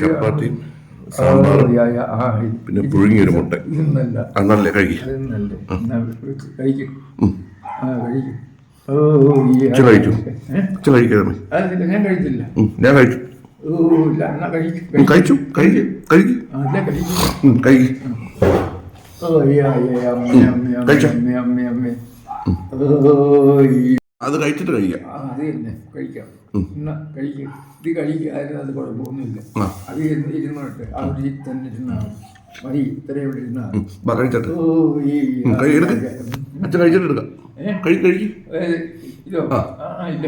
ചപ്പാത്തിയും സാമ്പാറും പിന്നെ പുഴുങ്ങിയൊരു മുട്ട. അന്നല്ലേ കഴിക്കും. ഞാൻ കഴിച്ചില്ല. ഞാൻ കഴിച്ചു. കഴിച്ചു കഴിക്കും കഴിക്കും. അത് കഴിച്ചിട്ട് കഴിക്കാം. കഴിക്കാം. ഇത് കഴിക്കാതെ അത് കുഴപ്പമൊന്നുമില്ല അത് ഇരുന്നോട്ടെ. അവിടെ തന്നെ ഇരുന്നാൽ മതി. ഇത്രയും ഇവിടെ ഇരുന്നാൽ ഓ ആ ഇല്ല.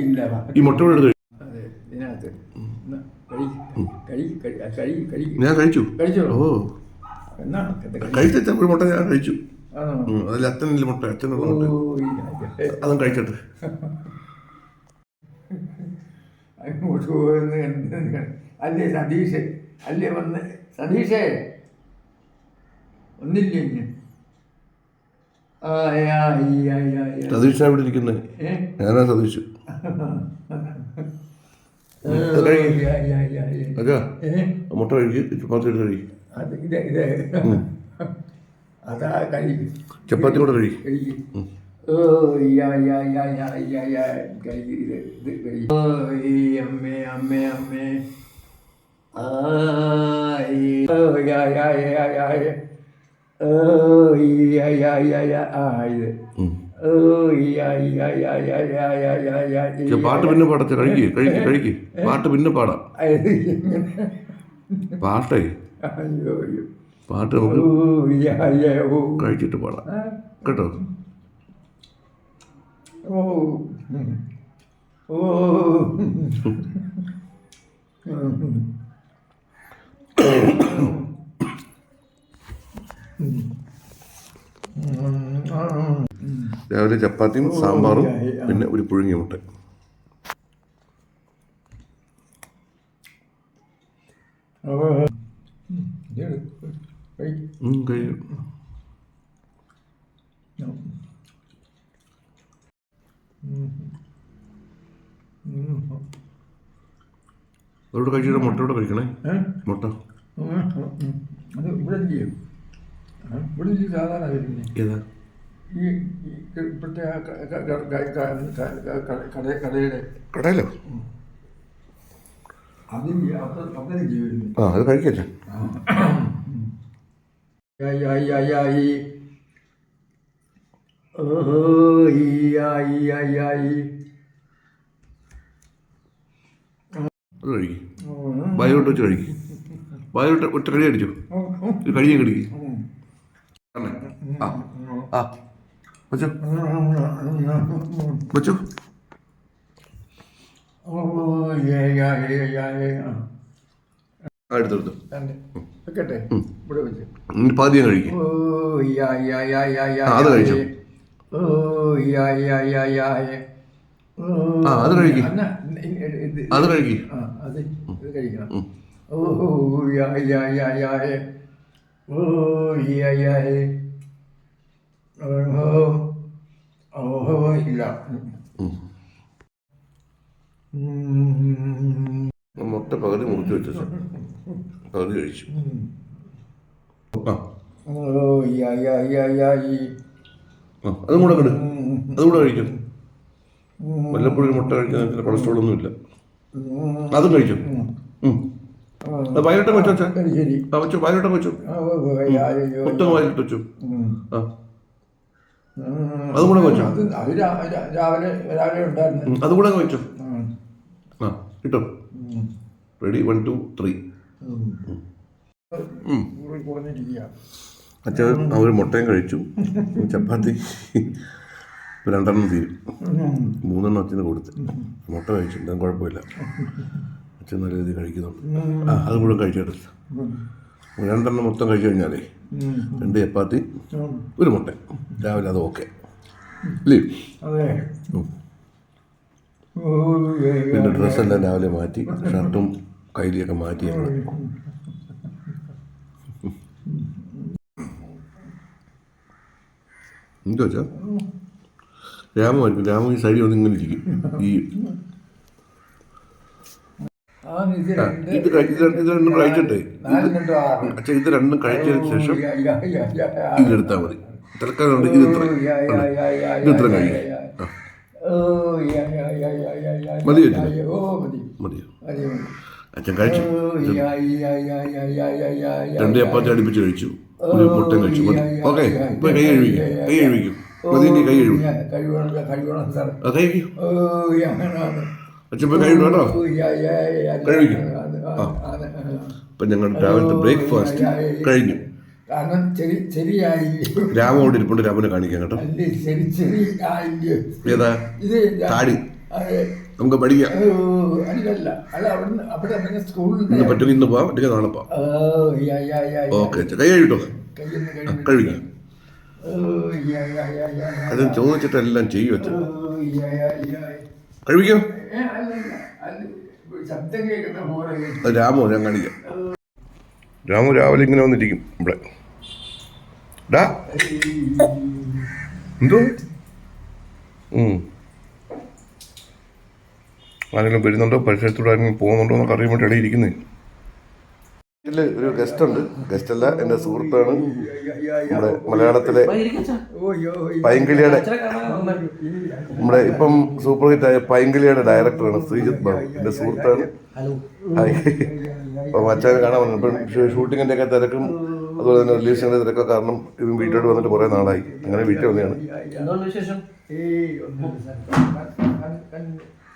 ഇല്ല ഈ അതെ ഇതിനകത്ത്. ഞാൻ കഴിച്ചു. കഴിച്ചോ? ഓ. എന്നാ കഴിച്ചു? മുട്ട ഞാൻ കഴിച്ചു. അതിൽ അച്ഛനിൽ മുട്ട അച്ഛനുള്ള മുട്ട. അതും കഴിക്കട്ടെ. അങ്ങോട്ട് പോകുന്ന അല്ലേ സതീഷ് അല്ലേ വന്ന് സതീഷേ ഒന്നില്ലേ സതീഷ് അവിടെ ഇരിക്കുന്നത് ഞാനാ സതീഷ് മുട്ട കഴിക്കും. കഴിക്കും. അത് കഴിക്കും ചപ്പാത്തി കൂടെ കഴിക്കും കഴിക്കും ഓ യാ യാ യാ യാ യാ യാ കഴിക്കും ഇത് ഇത് കഴിക്കും ഓ ഈ അമ്മേ അമ്മേ അമ്മേ ആ ഈ ഓ യാ യാ യാ യാ. ഓ ഈ യാ യാ യാ യാ ആ ഇത് ഉം. ഓ യാ യാ യാ യാ യാ യാ യാ യാ പാട്ട് പിന്നെ പാടത്തെ കഴിക്ക് കഴിക്ക് കഴിക്ക് പാട്ട് പിന്നെ പാടാം പാട്ടേ അയ്യോ അയ്യോ പാട്ട് നമുക്ക് കഴിച്ചിട്ട് പാടാം. കേട്ടോ? ഓ. ഓ. രാവിലെ ചപ്പാത്തിയും സാമ്പാറും പിന്നെ ഒരു പുഴുങ്ങിയ മുട്ട. ഉം, കഴിയും അതോട് കഴിച്ചിട്ട് മുട്ടയോടെ കഴിക്കണേ. മുട്ട. അത് ഇവിടെ ചെയ്യും ഇവിടെ സാധാരണ ഏതാ? ഈ ഇപ്പോഴത്തെ കടയുടെ. കടയിലോ? ആ അത് കഴിക്കല്ലേ യായി യായി യായി യായി. ഓ യായി യായി യായി. കഴിക്കും വെച്ച് കഴിക്കും വായോട്ട് ഒറ്റ കടി അടിച്ചു? കഴിയും കടിക്കും ആ ആ. ഓ യായി അടുത്തെടുത്തു കഴിച്ചു കഴിക്കണം ഓ ഓ ഇല്ല മൊത്തം പകുതി മുറിച്ചു വെച്ചു കൗരി കഴിച്ചു അതും കൂടെ കണ്ട് അതും കഴിക്കും. വല്ലപ്പോഴും മുട്ട കഴിക്കുന്ന കൊളസ്ട്രോൾ ഒന്നും ഇല്ല. അതും കഴിക്കും. വയലിട്ട് വെച്ചോ ആ വെച്ചു വയലിട്ട് വെച്ചു മൊത്തം വയലിട്ട് വെച്ചു അതും കൂടെ വെച്ചു അതും കൂടെ വെച്ചു ആ കിട്ടും. റെഡി വൺ ടു ത്രീ അച്ഛൻ ഒരു മുട്ടയും കഴിച്ചു. ചപ്പാത്തി. രണ്ടെണ്ണം തീരും. മൂന്നെണ്ണം അച്ഛന് കൊടുത്ത്. മുട്ട കഴിച്ചു. എന്താ കുഴപ്പമില്ല. അച്ഛൻ നല്ല രീതിയിൽ കഴിക്കുന്നുണ്ട്. ആ അത് കൂടെ കഴിച്ചെടുത്ത്. രണ്ടെണ്ണം മൊത്തം കഴിച്ചു കഴിഞ്ഞാലേ രണ്ട് ചപ്പാത്തി ഒരു മുട്ട. രാവിലെ അത് ഓക്കെ. പിന്നെ ഡ്രസ്സെല്ലാം രാവിലെ മാറ്റി ഷർട്ടും കൈലിയൊക്കെ മാറ്റി ഞങ്ങൾ എന്തോ വെച്ചാ രാമമായിരിക്കും രാമ ഈ ശൈലി വന്ന് ഇങ്ങനെ ഇരിക്കും ഈ ഇത് രണ്ടും കഴിച്ചിട്ടെ അച്ഛാ ഇത് രണ്ടും കഴിച്ചതിന് ശേഷം ഇതെടുത്താൽ മതി തൽക്കാലം ഇത് ഇത്ര ഇത് കഴിയും മതിയോ മതിയോ അച്ഛൻ കഴിച്ചു രണ്ട് ചപ്പാത്തി അടുപ്പിച്ച് കഴിച്ചു ഒരു മുട്ടൻ കഴിച്ചു ഓക്കെ ഇപ്പൊ കൈ കഴിക്കും കൈ കഴിക്കും പ്രതിന്റെ കൈ കഴിക്കും അച്ഛൻ പോയി കഴിക്കണം ഇപ്പൊ ഞങ്ങൾ രാവിലത്തെ ബ്രേക്ക്ഫാസ്റ്റ് കഴിഞ്ഞു കാരണം രാമോട് ഇരിപ്പുണ്ട് രാമനെ കാണിക്കാൻ കേട്ടോ ഏതാ താടി നമുക്ക് പഠിക്കാം. പറ്റും ഇന്ന് പോവാം അല്ലെങ്കിൽ നാളെ പോവാം. ഓക്കെ കൈ കഴിട്ടോ കഴിക്കാം അത് ചോദിച്ചിട്ടെല്ലാം ചെയ്യും അച്ഛൻ. കഴിക്കോ രാമോ ഞാൻ കാണിക്കാം. രാമു രാവിലെ ഇങ്ങനെ വന്നിരിക്കും ഇവിടെ എന്തോ? ഉം. ആരെങ്കിലും വരുന്നുണ്ടോ? പരിസരത്തൂടെ ആരെങ്കിലും പോകുന്നുണ്ടോ എന്നൊക്കെ അറിയാൻ വേണ്ടി ഇരിക്കുന്നത് ഇതിൽ ഇതിൽ ഒരു ഗസ്റ്റ് ഉണ്ട്. ഗസ്റ്റ് അല്ല എന്റെ സുഹൃത്താണ്. നമ്മുടെ മലയാളത്തിലെ. പൈങ്കിളിയുടെ നമ്മുടെ ഇപ്പം സൂപ്പർ ഹിറ്റ് ആയ പൈങ്കിളിയുടെ ഡയറക്ടറാണ് ശ്രീജിത് ബാബു. എന്റെ സുഹൃത്താണ്. ഹായ് അപ്പം അച്ഛനെ കാണാൻ വന്നു. ഇപ്പം ഷൂട്ടിങ്ങിന്റെ ഒക്കെ തിരക്കും അതുപോലെ തന്നെ റിലീസിന്റെ തിരക്കൊക്കെ കാരണം ഇവൻ വീട്ടിലോട്ട് വന്നിട്ട് കുറേ നാളായി. അങ്ങനെ വീട്ടിൽ വന്നതാണ്.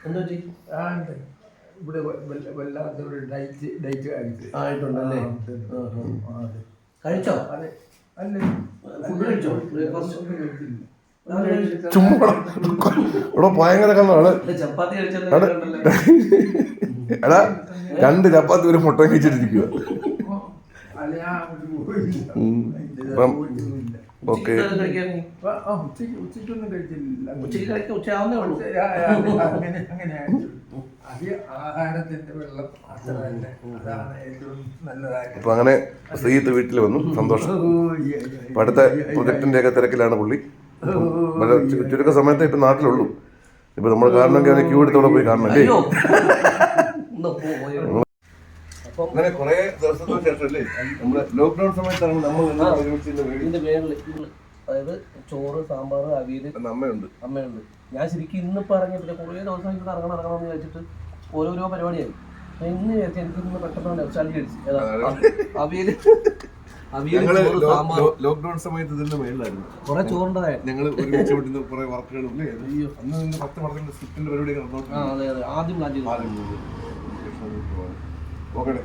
എന്താ ഇവിടെ വല്ലാത്തൊരു ഡയറ്റ് ഡയറ്റ് കഴിച്ചു ആയിട്ടുണ്ടല്ലേ? കഴിച്ചോ? അതെ. അല്ല ഫുഡ് കഴിച്ചോ? ബ്രേക്ക്ഫാസ്റ്റ് ഭയങ്കര കണ്ണാണ് എടാ രണ്ട് ചപ്പാത്തി ഒരു മുട്ട കഴിച്ചിട്ടിരിക്കുക കഴിച്ചില്ല. ഉച്ചയാവുന്നേ ഉള്ളൂ. അങ്ങനെ അങ്ങനെ അപ്പൊ അങ്ങനെ ശ്രീത്ത് വീട്ടിൽ വന്നു. സന്തോഷം. അടുത്ത പ്രൊജക്ടിന്റെ ഒക്കെ തിരക്കിലാണ് പുള്ളി. ചുരുക്ക സമയത്ത് ഇപ്പൊ നാട്ടിലുള്ളൂ. ഇപ്പൊ നമ്മൾ കാണണമെങ്കിൽ ക്യൂ എടുത്തോടെ പോയി കാണണം അങ്ങനെ കുറെ ദിവസത്തിന് ശേഷമല്ലേ നമ്മുടെ ലോക്ക്ഡൌൺ സമയത്താണ് നമ്മൾ ഇതിന്റെ മേളിൽ അതായത് ചോറ് സാമ്പാർ അവിയൽ അമ്മയുണ്ട്. അമ്മയുണ്ട്. ഞാൻ ശരിക്കും ഇന്നിപ്പോൾ ഇറങ്ങിയ പിന്നെ കുറേ ദിവസം ഇവിടെ ഇറങ്ങണം ഇറങ്ങണം എന്ന് വിചാരിച്ചിട്ട് ഓരോരോ പരിപാടിയായി. ഇന്ന് വിചാരിച്ചു എനിക്ക് ഇന്ന് പെട്ടെന്ന് ചളി അടിച്ചു. അവിയൽ ലോക്ക്ഡൌൺ സമയത്ത് ഇതിന്റെ മേളിലായിരുന്നു. കുറെ ഞങ്ങൾ ഒരുമിച്ച് കുറെ വർക്കുകളും. അന്ന് പത്ത് വർക്കിന്റെ സ്ക്രിപ്റ്റിന്റെ പരിപാടി ആദ്യം ఒకటి